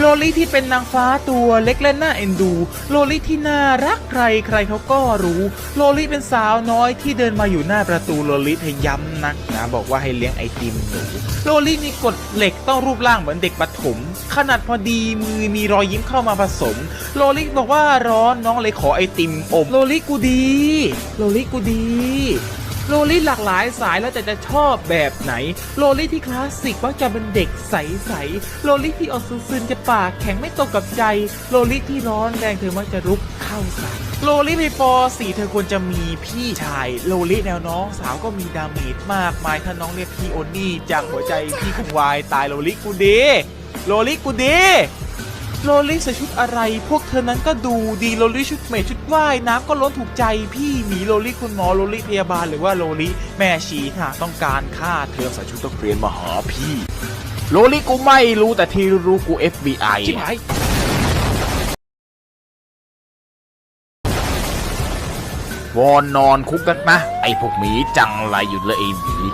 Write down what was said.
โลลิที่เป็นนางฟ้าตัวเล็กและน่าเอ็นดู โลลิที่น่ารักใครใครเขาก็รู้ โลลิเป็นสาวน้อยที่เดินมาอยู่หน้าประตูโลลิเธอย้ำนักนะบอกว่าให้เลี้ยงไอติมหนูโลลิมีกฎเหล็กต้องรูปร่างเหมือนเด็กประถมขนาดพอดีมือมีรอยยิ้มเข้ามาผสม โลลิบอกว่าร้อนน้องเลยขอไอติมอมโลลิกูดี โลลิกูดี โลลิหลากหลายสายแล้วแต่จะชอบแบบไหน โลลิที่คลาสสิกมักจะเป็นเด็กใสๆ โลลิที่ออกซึนจะปากแข็งไม่ตรงกับใจ โลลิที่ร้อนแรงเธอมักจะรุกเข้าใส่โลลิในป .4 เธอควรจะมีพี่ชาย โลลิแนวน้องสาวก็มีดาเมจมากมายถ้าน้องเรียกพี่โอนี่จากหัวใจพี่คงวายตายโลลิกูดี โลลิกูดี โลลิใส่ชุดอะไร พวกเธอนั้นก็ดูดีโลลิชุดเมดชุดว่ายน้ำก็ล้นถูกใจพี่หมีโลลิคุณหมอโลลิพยาบาลหรือว่าโลลิแม่ชีถ้าหากต้องการค่าเทอมใส่ชุดนักเรียนมาหาพี่ โลลิกูไม่รู้แต่ที่รู้กู FBI ชิบหายวอนนอนคุกกันนะไอพวกหมีจังไรอยู่เลยไอหมี